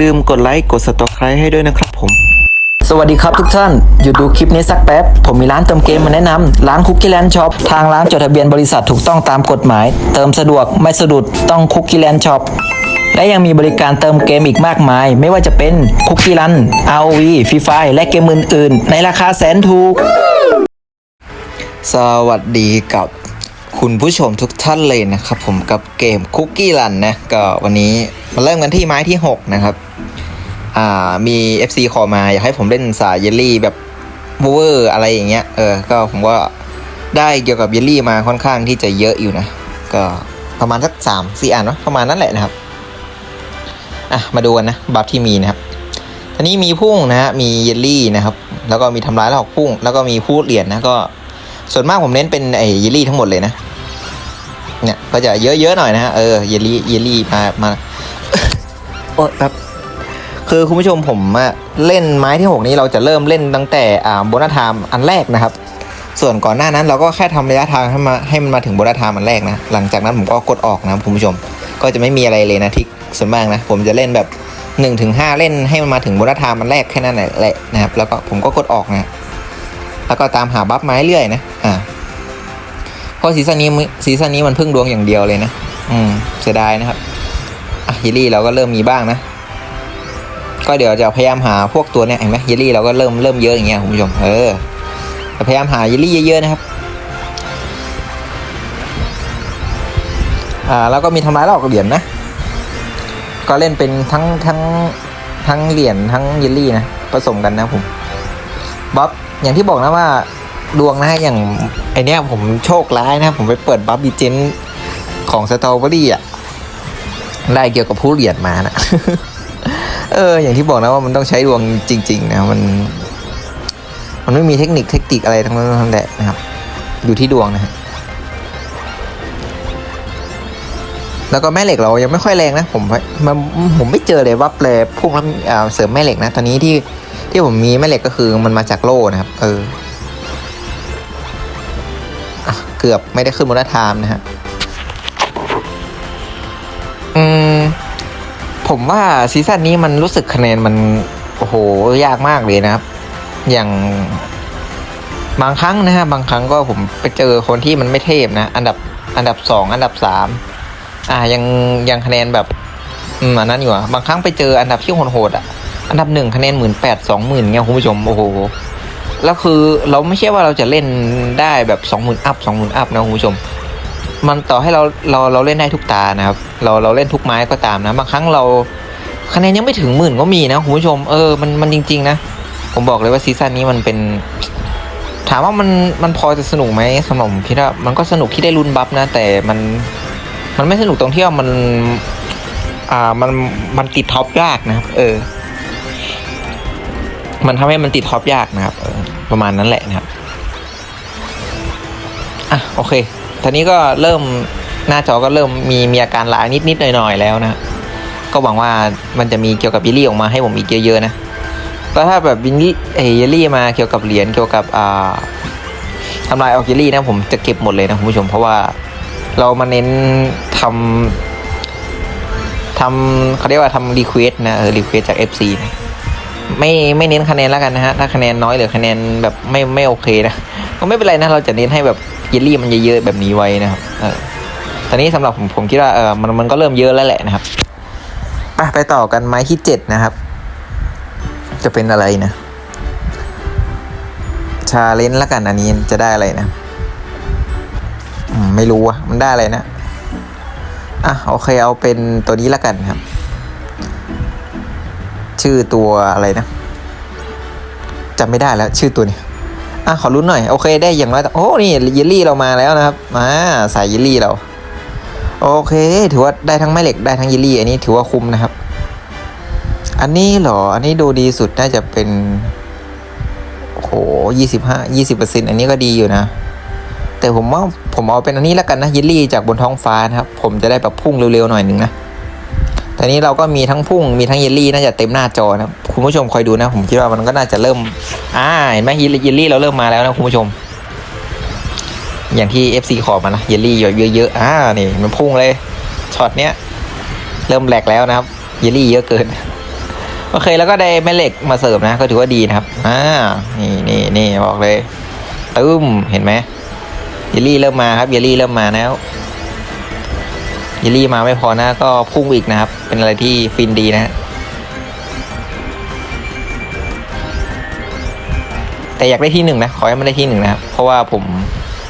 ลืมกดไลค์กด subscribe ให้ด้วยนะครับผม สวัสดีครับทุกท่านหยุดดูคลิปนี้สักแป๊บ ผมมีร้านเติมเกมมาแนะนำร้านคุกกี้แลนด์ช็อปทางร้านจดทะเบียนบริษัทถูกต้องตามกฎหมาย เติมสะดวกไม่สะดุดต้องคุกกี้แลนด์ช็อปและยังมีบริการเติมเกมอีกมากมาย ไม่ว่าจะเป็นคุกกี้รัน ROV ฟรีไฟและเกมอื่นๆ ในราคาแสนถูก สวัสดีกับคุณผู้ชมทุกท่านเลยนะครับผมกับเกมคุกกี้รันนะก็วันนี้มาเริ่มกันที่ไม้ที่ 6 นะครับ อ่ามี FC ขอมาอยากให้ผมเล่นสายเยลลี่แบบเวอร์อะไรอย่างเงี้ยเออก็ผมก็ได้เกี่ยวกับเยลลี่มาค่อนข้างที่จะเยอะอยู่นะ ก็ประมาณสักสามสี่อันเนาะประมาณนั้นแหละนะครับอะมาดูกันนะบัฟที่มีนะครับทีนี้มีพุ่งนะฮะมีเยลลี่นะครับ แล้วก็มีทำร้ายแล้วออกพุ่ง แล้วก็มีพูดเหรียญนะก็ส่วนมากผมเน้นเป็นไอ้เยลลี่ทั้งหมดเลยนะเนี่ยก็จะเยอะๆหน่อยนะฮะเออเยลลี่เยลลี่มามาโอ้ยครับ คือคุณผู้ชมผมเล่นไม้ที่ 6 นี้เราจะเริ่มเล่นตั้งแต่โบนัสไทม์อันแรกนะครับ ส่วนก่อนหน้านั้นเราก็แค่ทำระยะทางให้มาให้มันมาถึงโบนัสไทม์อันแรกนะ หลังจากนั้นผมก็กดออกนะคุณผู้ชม ก็จะไม่มีอะไรเลยนะที่ส่วนมากนะ ผมจะเล่นแบบ1นถึงหเล่นให้มันมาถึงโบนัสไทม์อันแรกแค่นั้นแหละนะครับ แล้วก็ผมก็กดออกนะ แล้วก็ตามหาบัฟไม้เรื่อยนะ อ่าเพราะซีซั่นนี้มึซีซั่นนี้มันพึ่งดวงอย่างเดียวเลยนะ อืมเสียดายนะครับอะเยลลี่เราก็เริ่มมีบ้างนะ ก็เดี๋ยวจะพยายามหาพวกตัวเนี้ยเห็นไหมเยลลี่เราก็เริ่มเริ่มเยอะอย่างเงี้ยคุณผู้ชมเออพยายามหาเยลลี่เยอะๆนะครับอ่าแล้วก็มีทำลายหลอกเหรียญนะ ก็เล่นเป็นทั้งทั้งทั้งเหรียญทั้งเยลลี่นะผสมกันนะผมบัฟอย่างที่บอกนะว่าดวงนะอย่างไอเนี้ยผมโชคร้ายนะผมไปเปิดบัฟบีเจนของสตรอเบอรี่อะได้เกี่ยวกับผู้เหรียญมานะ เออ อย่างที่บอกนะว่ามันต้องใช้ดวงจริง ๆ นะมัน มันไม่มีเทคนิคเทคนิคอะไรทั้งนั้นทั้งนั้นนะครับ อยู่ที่ดวงนะฮะแล้วก็แม่เหล็กเรายังไม่ค่อยแรงนะผมมันผมไม่เจอเลยว่าแปลพวกแล้วเสริมแม่เหล็กนะ ตอนนี้ที่ที่ผมมีแม่เหล็กก็คือมันมาจากโล่นะครับ เอออเกือบไม่ได้ขึ้นมูลธรรมนะฮะ ผมว่าซีซั่นนี้มันรู้สึกคะแนนมัน โอ้โห ยากมากเลยนะครับ อย่างบางครั้งนะฮะบางครั้งก็ผมไปเจอคนที่มันไม่เทพนะ อันดับอันดับสองอันดับสามอ่ายังยังคะแนนแบบอืมอันนั้นอยู่อะบางครั้งไปเจออันดับที่โหดๆอะ อันดับหนึ่งคะแนนหมื่นแปดสองหมื่นเงี้ยคุณผู้ชมโอ้โหแล้วคือเราไม่ใช่ว่าเราจะเล่นได้แบบสองหมื่นอัพสองหมื่นอัพนะคุณผู้ชม มันต่อให้เราเราเราเล่นได้ทุกตานะครับ เราเราเล่นทุกไม้ก็ตามนะ บางครั้งเราคะแนนยังไม่ถึงหมื่นก็มีนะคุณผู้ชมเออมันมันจริง ๆ นะ ผมบอกเลยว่าซีซั่นนี้มันเป็น ถามว่ามันมันพอจะสนุกไหมสำหรับผมคิดว่ามันก็สนุกที่ได้ลุ้นบัฟนะ แต่มันมันไม่สนุกตรงที่ว่ามัน อ่ามันมันติดท็อปยากนะครับ เออ มันทำให้มันติดท็อปยากนะครับประมาณนั้นแหละนะครับอะโอเค ตอนนี้ก็เริ่มหน้าจอก็เริ่มมีมีอาการล้านิดนิดๆหน่อยๆแล้วนะ ก็หวังว่ามันจะมีเกี่ยวกับยิลลี่ออกมาให้ผมอีกเยอะๆนะ ก็ถ้าแบบวินลี่เอยิลลี่มาเกี่ยวกับเหรียญเกี่ยวกับอ่าทำลายออกยิลลี่นะผมจะเก็บหมดเลยนะคุณผู้ชมเพราะว่าเรามาเน้นทำทำเขาเรียกว่าทำรีเควสนะเออรีเควสจาก FC นะไม่ไม่เน้นคะแนนแล้วกันนะฮะถ้าคะแนนน้อยหรือคะแนนแบบไม่ไม่โอเคนะก็ไม่เป็นไรนะเราจะเน้นให้แบบ เยลลี่มันเยอะๆแบบนี้ไว้นะครับ เออตอนนี้สำหรับผมผมคิดว่าเออมันมันก็เริ่มเยอะแล้วแหละนะครับไปไปต่อกันไม้ที่เจ็ดนะครับ จะเป็นอะไรนะ ชาเลนจ์แล้วกันอันนี้จะได้อะไรนะไม่รู้อะมันได้อะไรนะอะโอเคเอาเป็นตัวนี้แล้วกันครับ ชื่อตัวอะไรนะจำไม่ได้แล้ว ชื่อตัวนี้ อะขอรุ้นหน่อย โอเคได้อย่างน้อยโอ้นี่เยลลี่เรามาแล้วนะครับมาสายเยลลี่เรา โอเค ถือว่าได้ทั้งแม่เหล็กได้ทั้งเยลลี่ อันนี้ถือว่าคุ้มนะครับ อันนี้เหรอ อันนี้ดูดีสุดน่าจะเป็นโอ้โหยี่สิบห้ายี่สิบเปอร์เซ็นต์อันนี้ก็ดีอยู่นะ แต่ผมว่าผมเอาเป็นอันนี้แล้วกันนะเยลลี่จากบนท้องฟ้านะครับ ผมจะได้แบบพุ่งเร็วๆหน่อยหนึ่งนะแต่นี้เราก็มีทั้งพุ่งมีทั้งเยลลี่น่าจะเต็มหน้าจอนะครับ คุณผู้ชมคอยดูนะ ผมคิดว่ามันก็น่าจะเริ่ม อ่าเห็นไหมเยลลี่เราเริ่มมาแล้วนะคุณผู้ชม อย่างที่ FC ขอมานะเยลลี่เยอะๆอ่านี่มันพุ่งเลยช็อตเนี้ยเริ่มแหลกแล้วนะครับเยลลี่เยอะเกินโอเคแล้วก็ได้แม่เหล็กมาเสิร์ฟนะ ก็ถือว่าดีนะครับอ่านี่นี่นี่บอกเลยตึ้มเห็นไหมเยลลี่เริ่มมาครับเยลลี่เริ่มมาแล้วเยลลี่มาไม่พอนะก็พุ่งอีกนะครับ เป็นอะไรที่ฟินดีนะ แต่อยากได้ที่หนึ่งนะ ขอให้มันได้ที่หนึ่งนะครับ เพราะว่าผม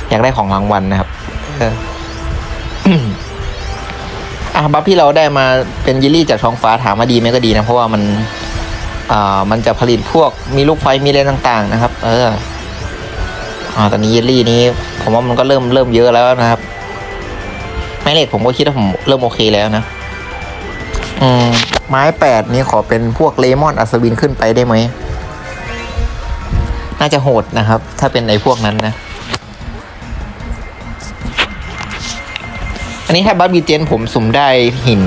อยากได้ของรางวัลนะครับเอออะบัฟที่เราได้มาเป็นยิลลี่จากท้องฟ้าถามว่าดีไหมก็ดีนะ เพราะว่ามันอ่ามันจะผลิตพวกมีลูกไฟมีอะไรต่าง ๆ นะครับ เอออ่าตอนนี้ยิลลี่นี้ ผมว่ามันก็เริ่มเริ่มเยอะแล้วนะครับไม้เหล็กผมก็คิดว่าผมเริ่มโอเคแล้วนะ อืมไม้แปดนี้ขอเป็นพวกเลมอนอัศวินขึ้นไปได้ไหม น่าจะโหดนะครับ ถ้าเป็นไอ้พวกนั้นนะ อันนี้ถ้าบัตบีเจนผมสุ่มได้หิน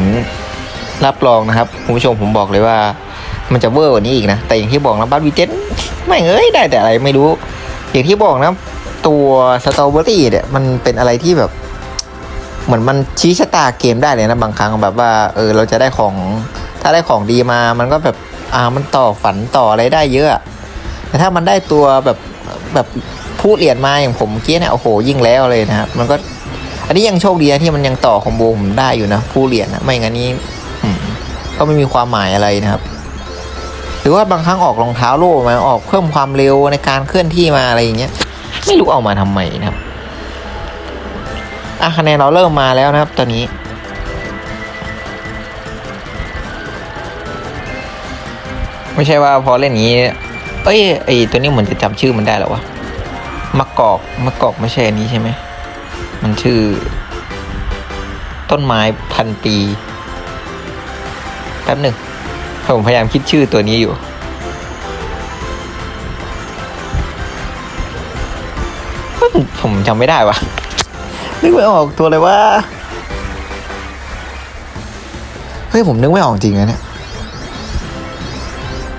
รับรองนะครับคุณผู้ชมผมบอกเลยว่า มันจะเวอร์กว่านี้อีกนะ แต่อย่างที่บอกนะบัตบีเจนไม่เอ้ยได้แต่อะไรไม่รู้ อย่างที่บอกนะตัวสตรอเบอรี่เนี่ยมันเป็นอะไรที่แบบ เหมือนมันชี้ชะตาเกมได้เลยนะบางครั้งแบบว่าเออเราจะได้ของถ้าได้ของดีมามันก็แบบอ่ามันต่อฝันต่ออะไรได้เยอะอะ แต่ถ้ามันได้ตัวแบบแบบผู้เหรียญมาอย่างผมเกี้เนี่ยโอ้โหยิ่งแล้วเลยนะครับมันก็ อันนี้ยังโชคดีนะที่มันยังต่อคอมโบผมได้อยู่นะผู้เหรียญนะไม่งั้นนี้ก็ไม่มีความหมายอะไรนะครับ หรือว่าบางครั้งออกรองเท้าโล่มาออกเพิ่มความเร็วในการเคลื่อนที่มาอะไรอย่างเงี้ย ไม่รู้เอามาทำไมนะครับอะคะแนนเราเริ่มมาแล้วนะครับ ตอนนี้ไม่ใช่ว่าพอเล่นงนี้ เอ้ยไอตัวนี้เหมือนจะจำชื่อมันได้แล้ววะมะกอกมะกอกไม่ใช่อันนี้ใช่ไหมมันชื่อ ต้นไม้พันปีแป๊บหนึ่งผมพยายามคิดชื่อตัวนี้อยู่ ผมผมจำไม่ได้วะนึกไม่ออกตัวเลยว่า เฮ้ย ผมนึกไม่ออกจริงนะเนี่ย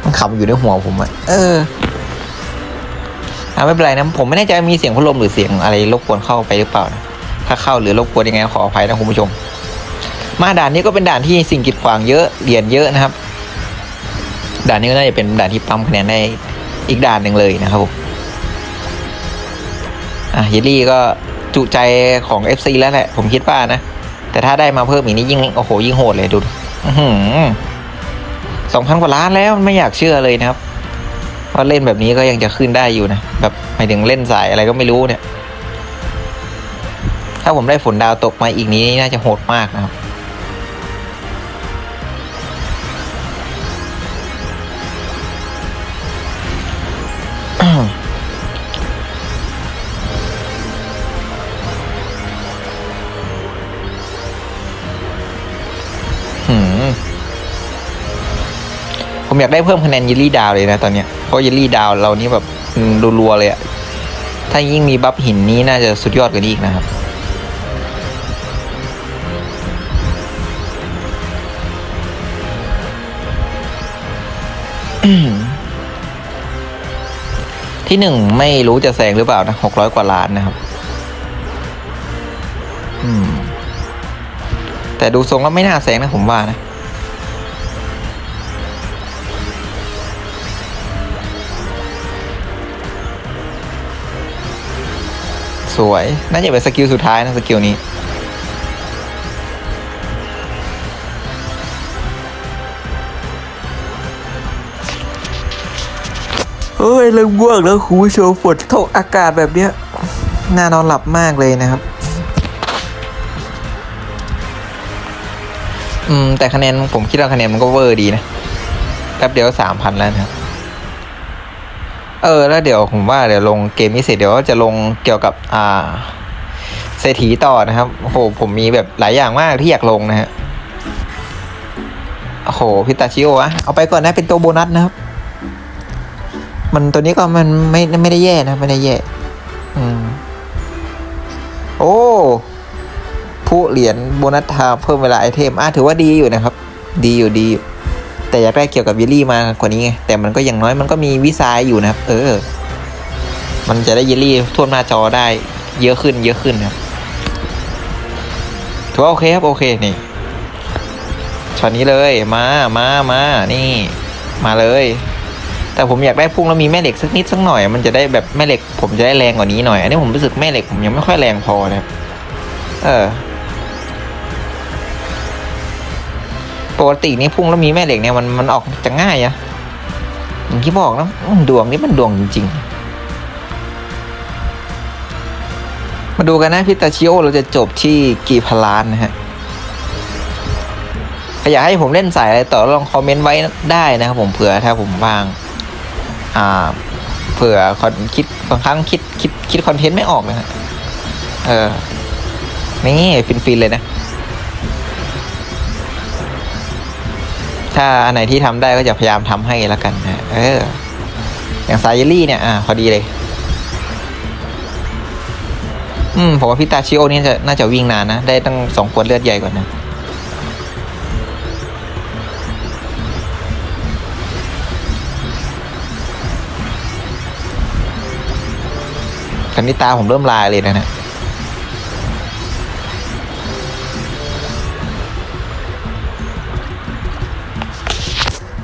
มันขับอยู่ในหัวผมอะเอออะไม่เป็นไรนะผมไม่แน่ใจว่ามีเสียงพัดลมหรือเสียงอะไรรบกวนเข้าไปหรือเปล่านะถ้าเข้าหรือรบกวนยังไงขออภัยนะคุณผู้ชม มาด่านนี้ก็เป็นด่านที่สิ่งกีดขวางเยอะเหรียญเยอะนะครับ ด่านนี้ก็น่าจะเป็นด่านที่ปั๊มคะแนนได้อีกด่านหนึ่งเลยนะครับผมอะเยลลี่ก็จุใจของ FC แล้วแหละผมคิดว่านะแต่ถ้าได้มาเพิ่มอีกนี้ยิ่งโอ้โหยิ่งโหดเลยดู สองพันกว่าล้านแล้วไม่อยากเชื่อเลยนะครับว่าเล่นแบบนี้ก็ยังจะขึ้นได้อยู่นะแบบหมายถึงเล่นสายอะไรก็ไม่รู้เนี่ย ถ้าผมได้ฝนดาวตกมาอีกนี้น่าจะโหดมากนะครับ อยากได้เพิ่มคะแนนเยลลี่ดาวเลยนะตอนเนี้ยเพราะเยลลี่ดาวเรานี่แบบรัวๆเลยอะถ้ายิ่งมีบัฟหินนี้น่าจะสุดยอดกว่านี้อีกนะครับที่หนึ่งไม่รู้จะแซงหรือเปล่านะหกร้อยกว่าล้านนะครับ อืม แต่ดูทรงแล้วไม่น่าแซงนะผมว่านะ สวย น่าจะเป็นสกิลสุดท้ายนะสกิลนี้ เฮ้ยเริ่มง่วงแล้วคุณผู้ชมฝนตกอากาศแบบเนี้ยน่านอนหลับมากเลยนะครับ อืม แต่คะแนนผมคิดว่าคะแนนมันก็เวอร์ดีนะแป๊บเดียวสามพันแล้วนะครับ เออ แล้วเดี๋ยวผมว่าเดี๋ยวลงเกมนี้เสร็จเดี๋ยวจะลงเกี่ยวกับอ่าเศรษฐีต่อนะครับโอ้โหผมมีแบบหลายอย่างมากที่อยากลงนะฮะโอ้โหพิตาชิโออะเอาไปก่อนนะเป็นตัวโบนัสนะครับ มันตัวนี้ก็มันไม่ไม่ได้แย่นะไม่ได้แย่ อืม โอ้ผู้เหรียญโบนัสทาเพิ่มเวลาไอเทมอะถือว่าดีอยู่นะครับ ดีอยู่ดีอยู่ แต่อยากได้เกี่ยวกับเยลลี่มากว่านี้ไงแต่มันก็อย่างน้อยมันก็มีวิซายอยู่นะครับ เออ มันจะได้เยลลี่ท่วหน้าจอได้ เยอะขึ้น เยอะขึ้นนะครับถือว่าโอเคครับโอเคนี่ช็อตนี้เลยมามามานี่ มาเลย แต่ผมอยากได้พุ่งแล้วมีแม่เหล็กสักนิดสักหน่อย มันจะได้แบบแม่เหล็ก ผมจะได้แรงกว่านี้หน่อย อันนี้ผมรู้สึกแม่เหล็กผมยังไม่ค่อยแรงพอนะครับเออ ปกตินี่พุ่งแล้วมีแม่เหล็กเนี่ยมันมันออกจะง่ายอะอย่างที่บอกนะดวงนี่มันดวงจริงๆ มาดูกันนะพิตาชิโอเราจะจบที่กี่พล้านนะฮะใครอยากให้ผมเล่นสายอะไรต่อลองคอมเมนต์ไว้ได้นะครับผมเผื่อถ้าผมว่างอ่าเผื่อคอนคิดบางครั้งคิดคิดคิดคอนเทนต์ไม่ออกนะฮะเออนี่ฟินๆเลยนะ ถ้าอันไหนที่ทำได้ก็จะพยายามทำให้แล้วกันนะเออ อย่างซายเยลลี่เนี่ยอ่าพอดีเลย อืมผมว่าพิตาชิโอนี่จะน่าจะวิ่งนานนะ ได้ตั้งสองขวดเลือดใหญ่กว่านะกันนี้ตาผมเริ่มลายเลยนะเนี่ย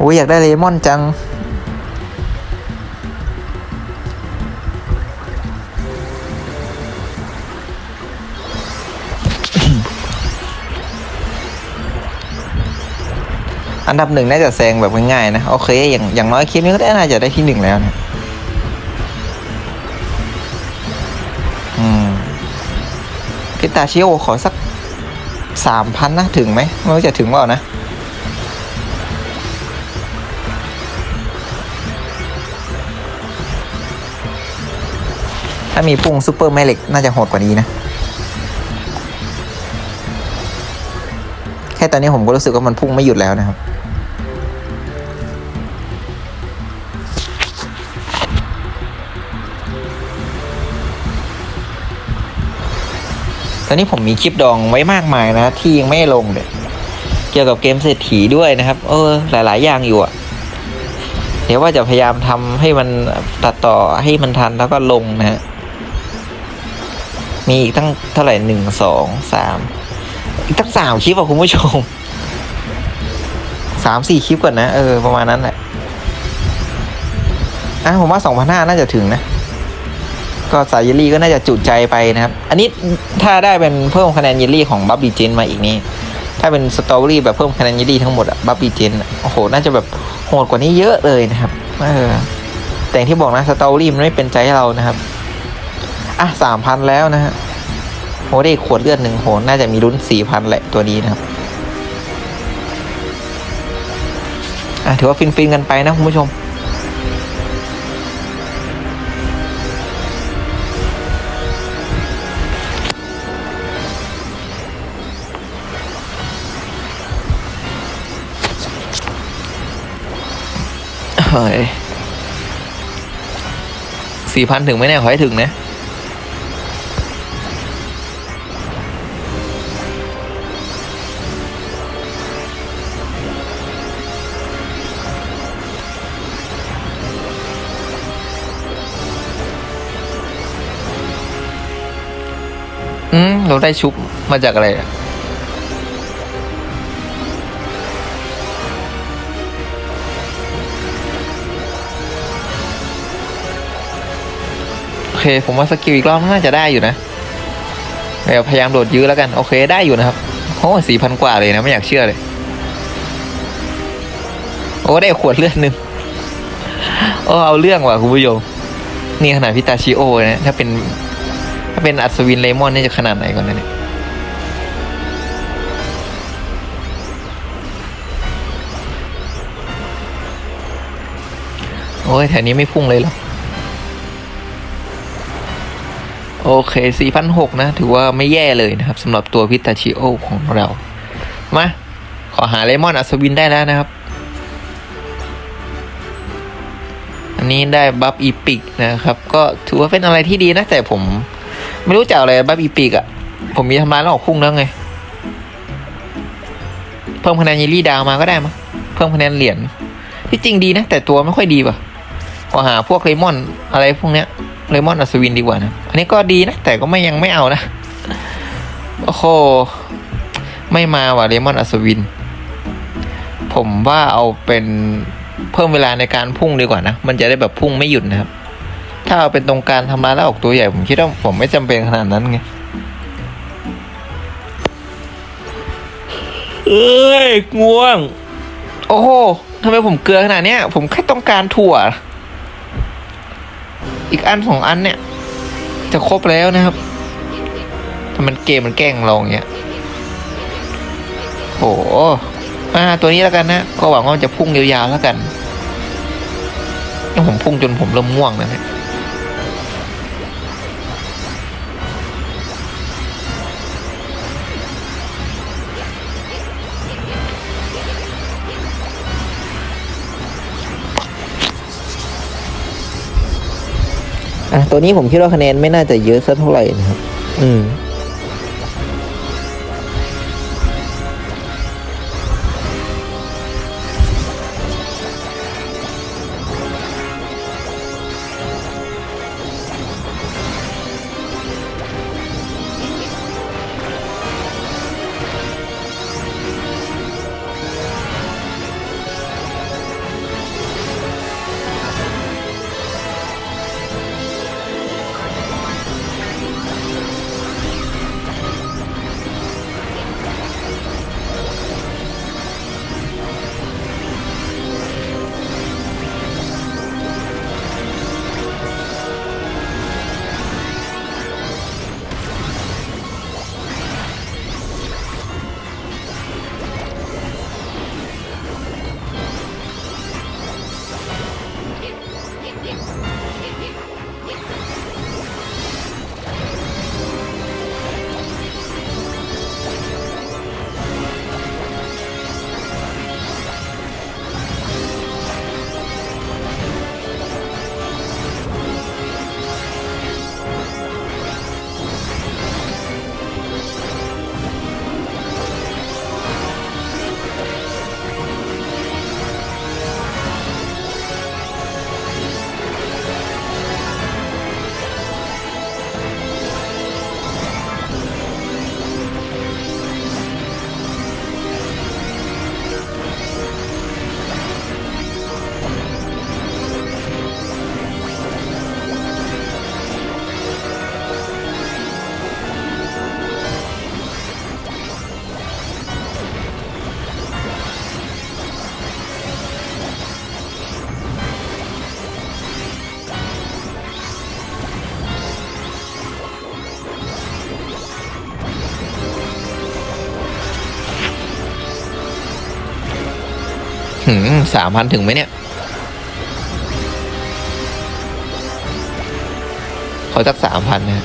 อ้ยอยากได้เลมอนจัง อันดับหนึ่งน่าจะแซงแบบง่ายๆนะ โอเค อย่างอย่างน้อยคลิปนี้ก็ได้น่าจะได้ที่หนึ่งแล้วนะอืมพิตาชิโอขอสักสามพันนะ ถึงไหมไม่รู้จะถึงเปล่านะ ถ้ามีพุ่งซูเปอร์แม่เหล็กน่าจะโหดกว่านี้นะ แค่ตอนนี้ผมก็รู้สึกว่ามันพุ่งไม่หยุดแล้วนะครับ ตอนนี้ผมมีคลิปดองไว้มากมายนะ ที่ยังไม่ลงเลยเกี่ยวกับเกมเศรษฐีด้วยนะครับ เออ หลาย ๆ อย่างอยู่อะเดี๋ยวว่าจะพยายามทำให้มันตัดต่อให้มันทันแล้วก็ลงนะฮะ มีอีกตั้งเท่าไหร่หนึ่งสองสามอีกตั้งสามคลิปอะคุณผู้ชมสามสี่คลิปก่อนนะ เออ ประมาณนั้นแหละอะผมว่าสองพันห้าน่าจะถึงนะ ก็สายเยลลี่ก็น่าจะจุใจไปนะครับ อันนี้ถ้าได้เป็นเพิ่มคะแนนเยลลี่ของบับบี้เจนมาอีกนี้ถ้าเป็นสตอรี่แบบเพิ่มคะแนนเยลลี่ทั้งหมดอะบับบี้เจนโอ้โห น่าจะแบบโหดกว่านี้เยอะเลยนะครับ เออ แต่ที่บอกนะสตอเบอรี่มันไม่เป็นใจให้เรานะครับ อะสามพันแล้วนะฮะโหได้ขวดเลือดหนึ่งโหน่าจะมีลุ้นสี่พันแหละตัวนี้นะครับอะถือว่าฟินๆกันไปนะคุณผู้ชมเฮ้ยสี่พันถึงไหมเนี่ยขอให้ถึงนะ เราได้ชุบมาจากอะไรอะโอเค ผมว่าสกิลอีกรอบน่าจะได้อยู่นะเดี๋ยวพยายามโดดยื้อแล้วกัน โอเคได้อยู่นะครับโอ้สี่พันกว่าเลยนะ ไม่อยากเชื่อเลย โอ้ได้ขวดเลือดหนึ่งโอ้เอาเรื่องว่ะคุณผู้ชมนี่ขนาดพิตาชิโอเลยนะถ้าเป็น เป็นอัศวินเลมอนนี่จะขนาดไหนก่อนนะเนี่ยโอ้ยแถวนี้ไม่พุ่งเลยหรอ โอเค4,006นะ ถือว่าไม่แย่เลยนะครับสำหรับตัวพิตาชิโอของเรา มา ขอหาเลมอนอัศวินได้แล้วนะครับ อันนี้ได้บัฟอีพิกนะครับ ก็ถือว่าเป็นอะไรที่ดีนะ แต่ผม ไม่รู้จักอะไรบัฟอีพิกอะ่ะ ผมมีทำลายแล้วออกพุ่งแล้วไง เพิ่มคะแนนยิลี่ดาวมาก็ได้มั้งเพิ่มคะแนนเหรียญที่จริงดีนะ แต่ตัวไม่ค่อยดีว่ะขอหาพวกเลมอนอะไรพวกเนี้ยเลมอนอัศวินดีกว่านะ อันนี้ก็ดีนะ แต่ก็ไม่ยังไม่เอานะ โอ้โห ไม่มาว่ะเลมอนอัศวิน ผมว่าเอาเป็นเพิ่มเวลาในการพุ่งดีกว่านะ มันจะได้แบบพุ่งไม่หยุดนะครับ ถ้าเอาเป็นตรงการทำลายแล้วออกตัวใหญ่ผมคิดว่าผมไม่จำเป็นขนาดนั้นไงเอ้ยง่วง โอ้โหทำไมผมเกลือขนาดเนี้ย ผมแค่ต้องการถั่ว อีกอันสองอันเนี่ย จะครบแล้วนะครับแต่มันเกมมันแกล้งเราอย่างเงี้ยโหอ่าตัวนี้แล้วกันนะ ก็หวังว่ามันจะพุ่งยาวๆแล้วกันแล้วผมพุ่งจนผมเริ่มง่วงแล้วเนี่ย อะตัวนี้ผมคิดว่าคะแนนไม่น่าจะเยอะสักเท่าไหร่นะครับ อืม สามพันถึงไหมเนี่ย ขอสักสามพันนะ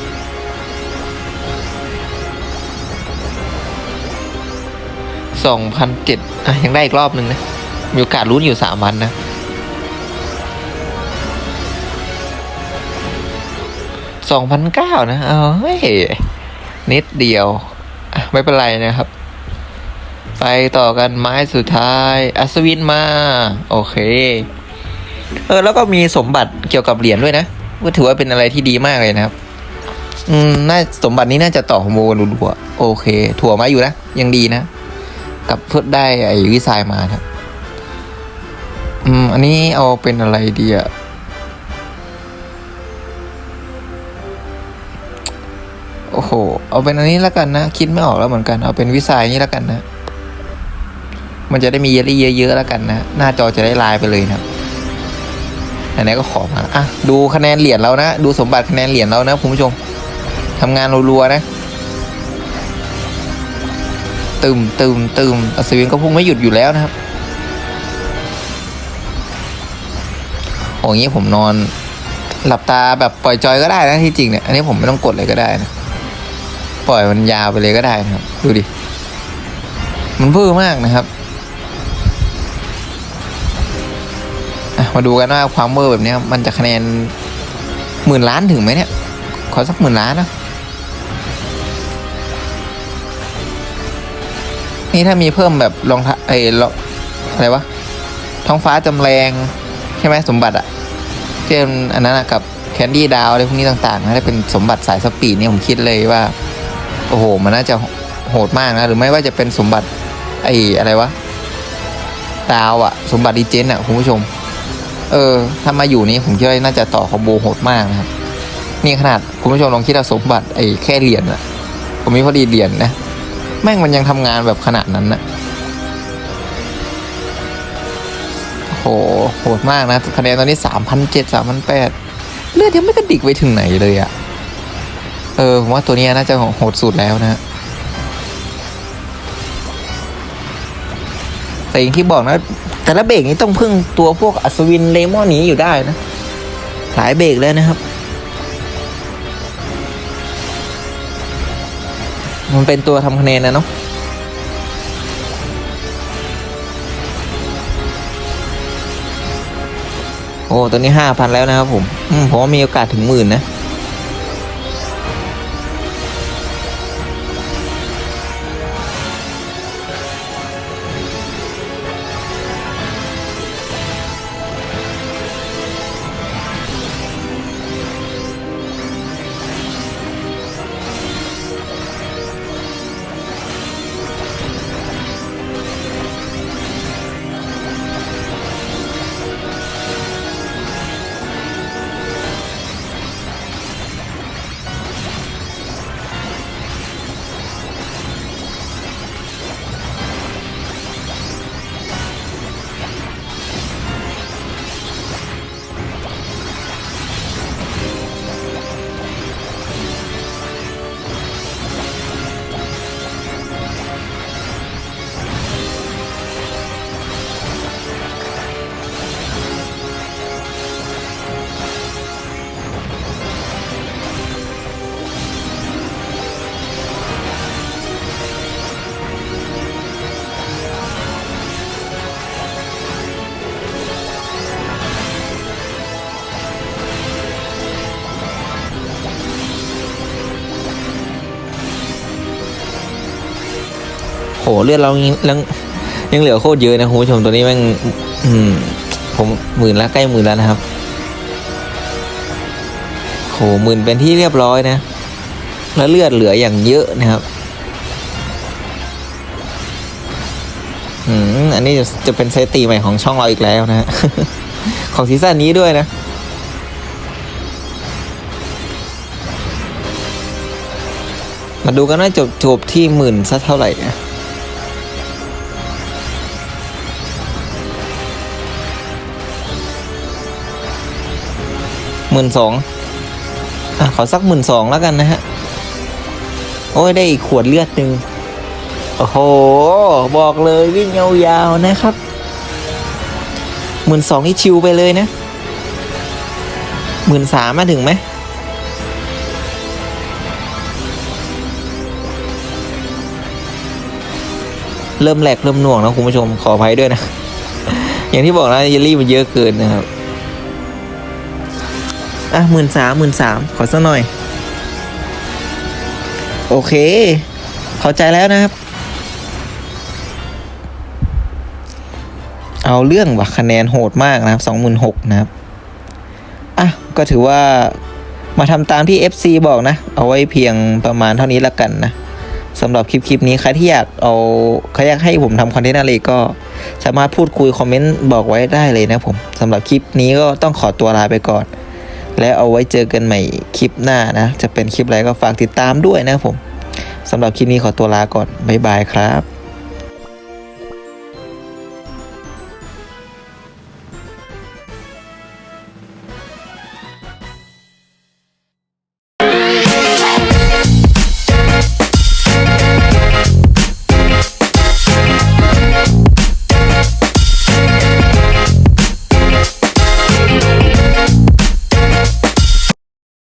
สองพันเจ็ดอะ ยังได้อีกรอบหนึ่งนะ มีโอกาสลุ้นอยู่สามพันนะสองพันเก้านะเฮ้ยนิดเดียว ไม่เป็นไรนะครับ ไปต่อกันไม้สุดท้าย อัศวินมา โอเค เออ แล้วก็มีสมบัติเกี่ยวกับเหรียญด้วยนะก็ถือว่าเป็นอะไรที่ดีมากเลยนะครับ อืมน่าสมบัตินี้น่าจะต่อโมกันรัวโอเค ถั่วมาอยู่นะ ยังดีนะ กับเพื่อได้ไอ้วิสัยมาครับอืม อันนี้เอาเป็นอะไรดีอะโอ้โห เอาเป็นอันนี้แล้วกันนะ คิดไม่ออกแล้วเหมือนกัน เอาเป็นวิสัยนี้แล้วกันนะ มันจะได้มีเยลลี่เยอะๆแล้วกันนะ หน้าจอจะได้ลายไปเลยนะครับอันนี้ก็ขอมาอะดูคะแนนเหรียญเรานะ ดูสมบัติคะแนนเหรียญเรานะคุณผู้ชมทำงานรัวๆนะตึมตึมตึมอัศวินก็พุ่งไม่หยุดอยู่แล้วนะครับโอ้ยางงี้ผมนอน หลับตาแบบปล่อยจอยก็ได้นะที่จริงเนี่ย อันนี้ผมไม่ต้องกดเลยก็ได้นะ ปล่อยมันยาวไปเลยก็ได้นะครับ ดูดิ มันเวอร์มากนะครับ มาดูกันว่าความเวอร์แบบนี้มันจะคะแนนหมื่นล้านถึงไหมเนี่ย ขอสักหมื่นล้านนะนี่ถ้ามีเพิ่มแบบรองเท้าไอ้รอะไรวะท้องฟ้าจำแรงใช่ไหมสมบัติอะที่เป็นอันนั้นกับแคนดี้ดาวอะไรพวกนี้ต่างๆนะถ้าเป็นสมบัติสายสปีดเนี่ยผมคิดเลยว่า โอ้โห มันน่าจะโหดมากนะ หรือไม่ว่าจะเป็นสมบัติไอ้อะไรวะดาวอะสมบัติดีเจนอะคุณผู้ชม เออ ถ้ามาอยู่นี้ผมคิดว่าน่าจะต่อคอมโบโหดมากนะครับ นี่ขนาดคุณผู้ชมลองคิดเอาสมบัติไอ้แค่เหรียญอะผมมีพอดีเหรียญนะ แม่งมันยังทำงานแบบขนาดนั้นนะโหโหดมากนะคะแนนตอนนี้สามพันเจ็ดสามพันแปดเลือดยังไม่กระดิกไปถึงไหนเลยอะเออผมว่าตัวนี้น่าจะโหดสุดแล้วนะ แต่อย่างที่บอกนะ แต่ละเบรกนี้ต้องพึ่งตัวพวกอัศวินเลมอนนี้อยู่ได้นะ หลายเบรกแล้วนะครับ มันเป็นตัวทำคะแนนนะเนาะโอ้ ตัวนี้ห้าพันแล้วนะครับผมอืมผมว่ามีโอกาสถึงหมื่นนะ หเลือดเรายังยังเหลือโคตรเยอะนะคุณผู้ชมตัวนี้แม่งผมหมื่นแล้วใกล้หมื่นแล้วนะครับโหหมื่นเป็นที่เรียบร้อยนะ แล้วเลือดเหลืออย่างเยอะนะครับอืมอันนี้จะจะเป็นเซตตีใหม่ของช่องเราอีกแล้วนะฮะของซีซั่นนี้ด้วยนะมาดูกันว่าจบจบที่หมื่นสักเท่าไหร่นะ หมื่นสองอะขอสักหมื่นสองแล้วกันนะฮะ โอ้ยได้อีกขวดเลือดหนึ่งโอ้โห บอกเลยวิ่งยาวๆนะครับหมื่นสองนี่ชิวไปเลยนะหมื่นสามมาถึงไหมเริ่มแหลกเริ่มหน่วงนะคุณผู้ชมขออภัยด้วยนะ อย่างที่บอกนะเยลลี่มันเยอะเกินนะครับ อะหมื่นสามหมื่นสามขอสักหน่อย โอเค เข้าใจแล้วนะครับ เอาเรื่องว่ะคะแนนโหดมากนะครับสองหมื่นหกนะครับอะก็ถือว่ามาทำตามที่ FC บอกนะ เอาไว้เพียงประมาณเท่านี้ละกันนะสำหรับคลิปคลิปนี้ใครที่อยากเอาใครอยากให้ผมทำคอนเทนต์อะไรก็สามารถพูดคุยคอมเมนต์บอกไว้ได้เลยนะผมสำหรับคลิปนี้ก็ต้องขอตัวลาไปก่อน แล้วเอาไว้เจอกันใหม่คลิปหน้านะ จะเป็นคลิปอะไรก็ฝากติดตามด้วยนะผมสำหรับคลิปนี้ขอตัวลาก่อนบ๊ายบายครับ